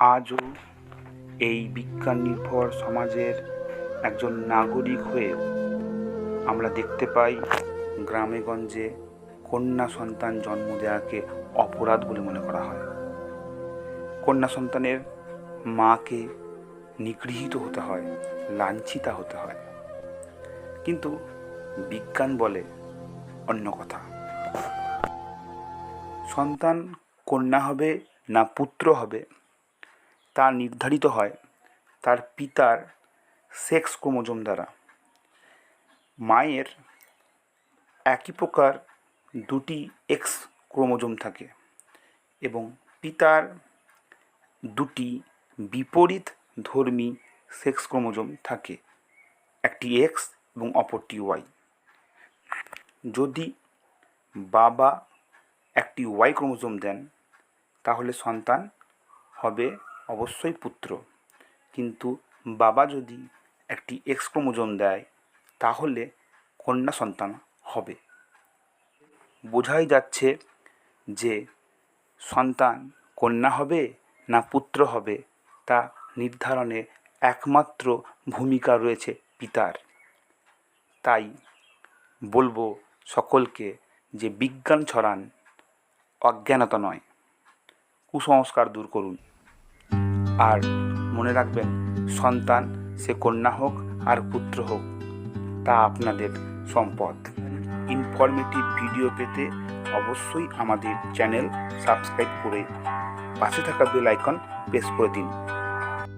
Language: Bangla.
আজও এই বিজ্ঞান নির্ভর সমাজের একজন নাগরিক হয়ে আমরা দেখতে পাই গ্রামে গঞ্জে কন্যা সন্তান জন্ম দেওয়াকে অপরাধ বলে মনে করা হয়। কন্যা সন্তানের মাকে নিগৃহীত হতে হয়, লাঞ্ছিতা হতে হয়। কিন্তু বিজ্ঞান বলে অন্য কথা। সন্তান কন্যা হবে না পুত্র হবে তা নির্ধারিত হয় তার পিতার সেক্স ক্রোমোজোম দ্বারা। মায়ের একই প্রকার দুটি এক্স ক্রোমোজোম থাকে এবং পিতার দুটি বিপরীত ধর্মী সেক্স ক্রোমোজোম থাকে, একটি এক্স এবং অপরটি ওয়াই। যদি বাবা একটি ওয়াই ক্রোমোজোম দেন, তাহলে সন্তান হবে অবশ্যই পুত্র। কিন্তু বাবা যদি একটি এক্স ক্রোমোজোম দেয়, তাহলে কন্যা সন্তান হবে। বোঝাই যাচ্ছে যে সন্তান কন্যা হবে না পুত্র হবে, তা নির্ধারণে একমাত্র ভূমিকা রয়েছে পিতার। তাই বলব সকলকে যে বিজ্ঞান ছড়ান অজ্ঞানতা নয়, কুসংস্কার দূর করুন। আর মনে রাখবেন, সন্তান সে কন্যা হোক আর পুত্র হোক, তা আপনাদের সম্পদ। ইনফরমেটিভ ভিডিও পেতে অবশ্যই আমাদের চ্যানেল সাবস্ক্রাইব করে পাশে থাকা বেল আইকন প্রেস করে দিন।